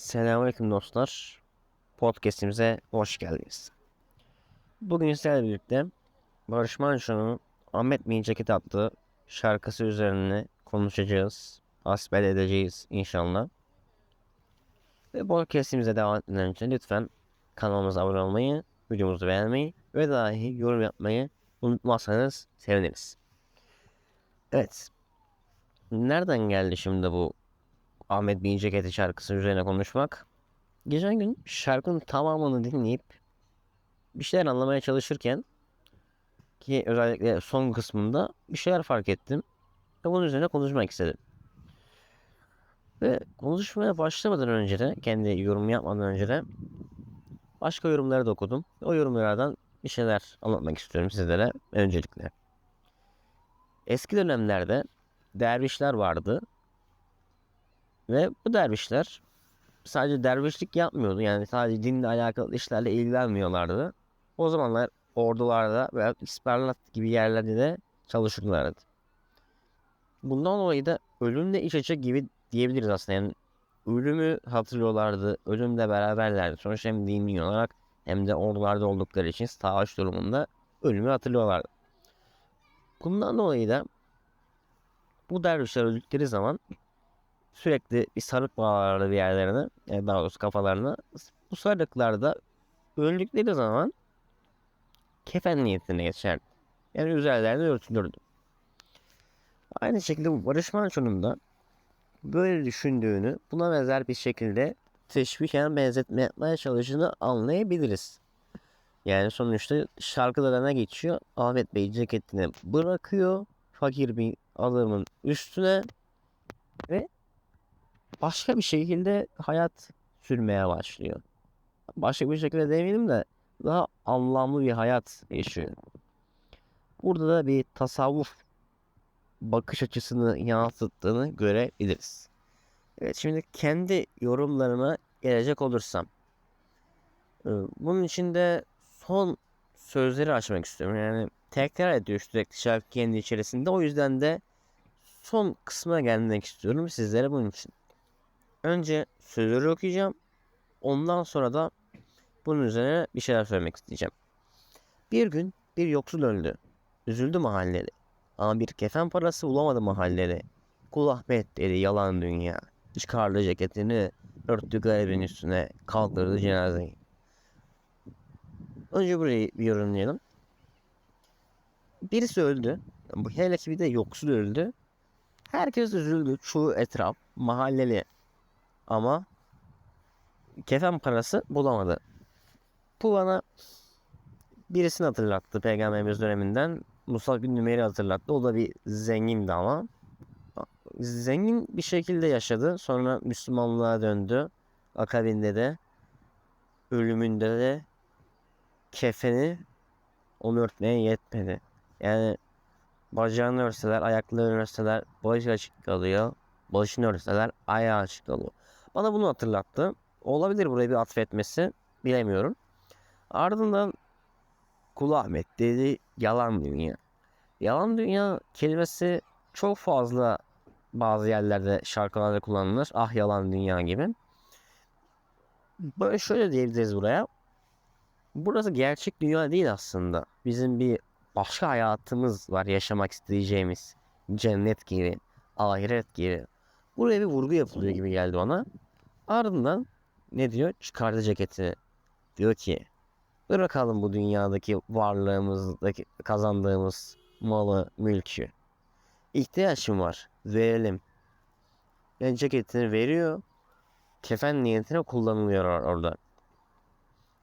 Selamünaleyküm dostlar. Podcast'imize hoş geldiniz. Bugün sizlerle birlikte Barış Manço'nun Ahmet Bey'in Ceket adlı şarkısı üzerine konuşacağız. Hasbel edeceğiz inşallah. Ve podcast'imize devam etmeden önce lütfen kanalımıza abone olmayı, videomuzu beğenmeyi ve dahi yorum yapmayı unutmazsanız seviniriz. Evet. Nereden geldi şimdi bu Ahmet Bey'in Ceketi şarkısı üzerine konuşmak. Geçen gün şarkının tamamını dinleyip bir şeyler anlamaya çalışırken ki özellikle son kısmında bir şeyler fark ettim. Ve bunun üzerine konuşmak istedim. Ve konuşmaya başlamadan önce de kendi yorum yapmadan önce de başka yorumları da okudum. O yorumlardan bir şeyler anlatmak istiyorum sizlere öncelikle. Eski dönemlerde dervişler vardı ve bu dervişler sadece dervişlik yapmıyordu. Yani sadece dinle alakalı işlerle ilgilenmiyorlardı. O zamanlar ordularda veya isperlat gibi yerlerde de çalışırlardı. Bundan dolayı da ölümle iç içe gibi diyebiliriz aslında. Yani ölümü hatırlıyorlardı. Ölümle beraberlerdi. Sonuçta hem dini olarak hem de ordularda oldukları için savaş durumunda ölümü hatırlıyorlardı. Bundan dolayı da bu dervişler öldükleri zaman sürekli bir sarık bağlardı bir yerlerine. Yani daha doğrusu kafalarına. Bu sarıklarda öldükleri zaman kefen niyetine geçerdi. Yani üzerlerine örtülürdü. Aynı şekilde Barış Manço'nun da böyle düşündüğünü buna benzer bir şekilde teşviken benzetme yapmaya çalıştığını anlayabiliriz. Yani sonuçta şarkılarına geçiyor. Ahmet Bey ceketini bırakıyor. Fakir bir adamın üstüne ve başka bir şekilde hayat sürmeye başlıyor. Başka bir şekilde demeyelim de daha anlamlı bir hayat yaşıyor. Burada da bir tasavvuf bakış açısını yansıttığını görebiliriz. Evet şimdi kendi yorumlarıma gelecek olursam. e, Bunun için de son sözleri açmak istiyorum. Yani tekrar ediyor sürekli şarkı kendi içerisinde. O yüzden de son kısma gelmek istiyorum sizlere bunun için. Önce sözleri okuyacağım. Ondan sonra da bunun üzerine bir şeyler söylemek isteyeceğim. Bir gün bir yoksul öldü. Üzüldü mahalleli. Ama bir kefen parası bulamadı mahalleli. Kul Ahmet dedi yalan dünya. Çıkardı ceketini, örttü garibin üstüne, kaldırdı cenazeyi. Önce burayı bir yorumlayalım. Birisi öldü. Hele ki bir de yoksul öldü. Herkes üzüldü. Çoğu etraf, mahalleli ama kefen parası bulamadı. Bu bana birisini hatırlattı Peygamberimiz döneminden. Musa bin Nümer'i hatırlattı. O da bir zengindi ama. Zengin bir şekilde yaşadı. Sonra Müslümanlığa döndü. Akabinde de ölümünde de kefeni onu örtmeye yetmedi. Yani bacağını örseler, ayaklarını örseler başı açık kalıyor. Başını örseler ayağı açık kalıyor. Bana bunu hatırlattı. Olabilir buraya bir atfetmesi. Bilemiyorum. Ardından Kul Ahmet dedi yalan dünya. Yalan dünya kelimesi çok fazla bazı yerlerde şarkılarda kullanılır. Ah yalan dünya gibi. Böyle şöyle diyebiliriz buraya. Burası gerçek dünya değil aslında. Bizim bir başka hayatımız var yaşamak isteyeceğimiz. Cennet gibi, ahiret gibi. Buraya bir vurgu yapılıyor gibi geldi ona. Ardından ne diyor? Çıkardı ceketini. Diyor ki bırakalım bu dünyadaki varlığımızdaki kazandığımız malı, mülkü. İhtiyacım var. Verelim. Yani ceketini veriyor. Kefen niyetine kullanılıyor or- orada.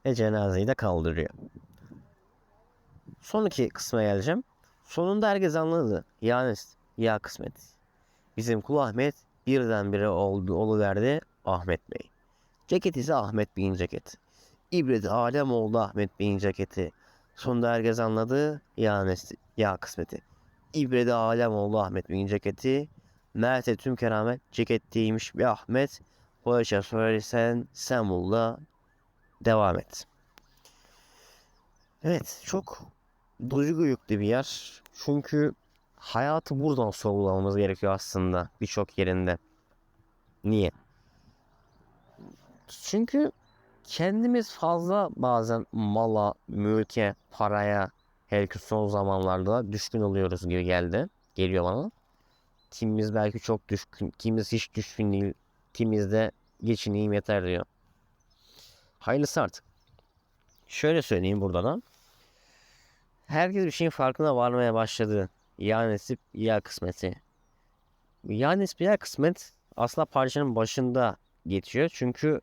Ve cenazeyi de kaldırıyor. Son iki kısma geleceğim. Sonunda herkes anladı. Yani ya kısmet. Bizim kul Ahmet birdenbire oldu, oluverdi Ahmet Bey. Ceket ise Ahmet Bey'in ceketi. İbreti alem oldu Ahmet Bey'in ceketi. Sonunda herkes anladı ya, nes- ya kısmeti. İbreti alem oldu Ahmet Bey'in ceketi. Mert'e tüm keramet ceketteymiş bir Ahmet. Poğaça söylesen sen bul da devam et. Evet çok duygu yüklü bir yer. Çünkü hayatı buradan sorgulamamız gerekiyor aslında birçok yerinde. Niye? Çünkü kendimiz fazla bazen mala, mülke, paraya hele son zamanlarda düşkün oluyoruz gibi geldi. Geliyor bana. Kimimiz belki çok düşkün, kimimiz hiç düşkün değil. Kimimiz de geçineyim yeter diyor. Hayırlısı artık. Şöyle söyleyeyim burada da. Herkes bir şeyin farkına varmaya başladı. Ya nasip ya kısmeti. Ya nasip ya kısmet aslında parçanın başında geçiyor. Çünkü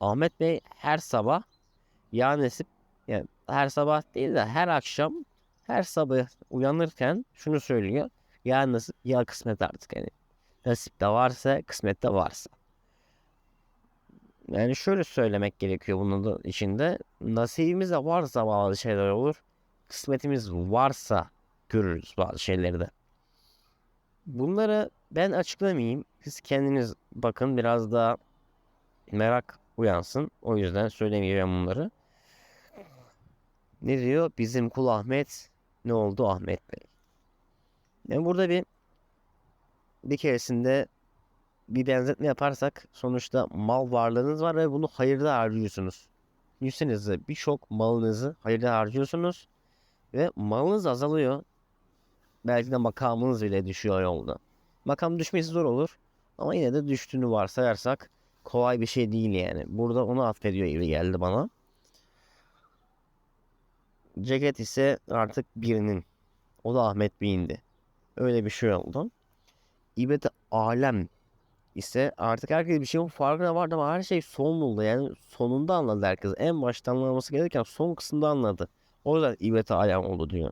Ahmet Bey her sabah ya nasip yani her sabah değil de her akşam her sabah uyanırken şunu söylüyor. Ya nasip ya kısmet artık yani. Nasip de varsa kısmet de varsa. Yani şöyle söylemek gerekiyor bunun da içinde. Nasibimiz de varsa bazı şeyler olur. Kısmetimiz varsa görürüz bazı şeyleri de. Bunları ben açıklamayayım. Siz kendiniz bakın biraz daha merak uyansın. O yüzden söylemeyeceğim bunları. Ne diyor? Bizim kul Ahmet ne oldu Ahmet Bey? Yani burada bir bir keresinde bir benzetme yaparsak sonuçta mal varlığınız var ve bunu hayırda harcıyorsunuz. Düşünsenize birçok malınızı hayırda harcıyorsunuz ve malınız azalıyor. Belki de makamınız bile düşüyor yolda. Makam düşmesi zor olur ama yine de düştüğünü varsayarsak kolay bir şey değil yani. Burada onu affediyor gibi geldi bana. Ceket ise artık birinin. O da Ahmet Bey'indi. Öyle bir şey oldu. İbret alem ise artık herkes bir şeyin farkına vardı ama her şey son buldu. Yani sonunda anladı herkes. En başta anlaması gereken son kısımda anladı. O yüzden ibret alem oldu diyor.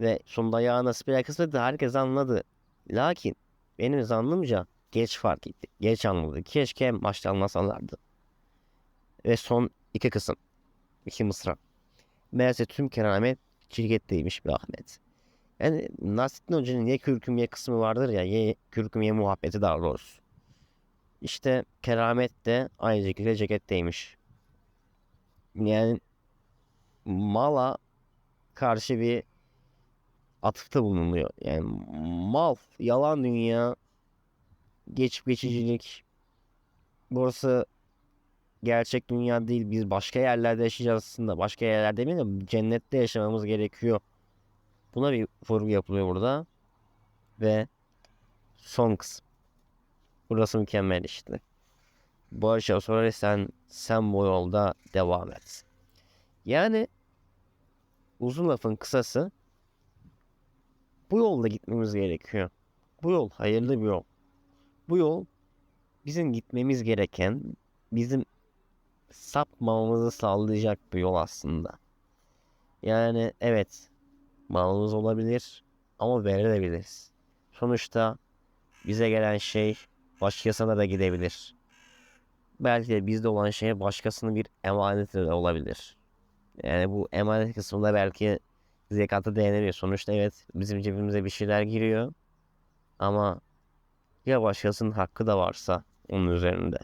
Ve sonunda ya nasip ya kısmet herkes anladı. Lakin benim zannımca geç fark etti. Geç anladı. Keşke en başta anlasalardı. Ve son iki kısım. iki mısra. Meğerse tüm keramet şirketteymiş bir Ahmet. Yani Nasrettin Hoca'nın ye kürküm ye kısmı vardır ya. Ye kürküm ye muhabbeti daha doğrusu. İşte keramet de aynı şekilde ceketteymiş. Yani mala karşı bir atıfta bulunuyor. Yani mal, yalan dünya, geçip geçicilik. Burası gerçek dünya değil. Biz başka yerlerde yaşayacağız aslında. Başka yerlerde demeyeyim de cennette yaşamamız gerekiyor. Buna bir vurgu yapılıyor burada. Ve son kısım. Burası mükemmel işte. Barış sonra sen sen bu yolda devam et. Yani uzun lafın kısası bu yolda gitmemiz gerekiyor. Bu yol hayırlı bir yol. Bu yol bizim gitmemiz gereken, bizim sapmamamızı sağlayacak bir yol aslında. Yani evet malımız olabilir ama verebiliriz. Sonuçta bize gelen şey başkasına da gidebilir. Belki de bizde olan şey başkasının bir emaneti de olabilir. Yani bu emanet kısmında belki zekatı değinemiyor. Sonuçta evet bizim cebimize bir şeyler giriyor. Ama ya başkasının hakkı da varsa onun üzerinde.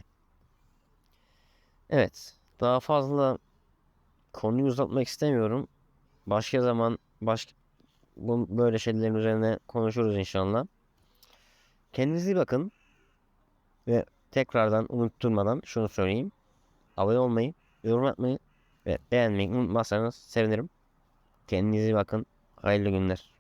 Evet. Daha fazla konuyu uzatmak istemiyorum. Başka zaman başka böyle şeylerin üzerine konuşuruz inşallah. Kendinize iyi bakın. Ve tekrardan unutturmadan şunu söyleyeyim. Abone olmayı, yorum atmayı ve beğenmeyi unutmazsanız sevinirim. Kendinize bakın. Hayırlı günler.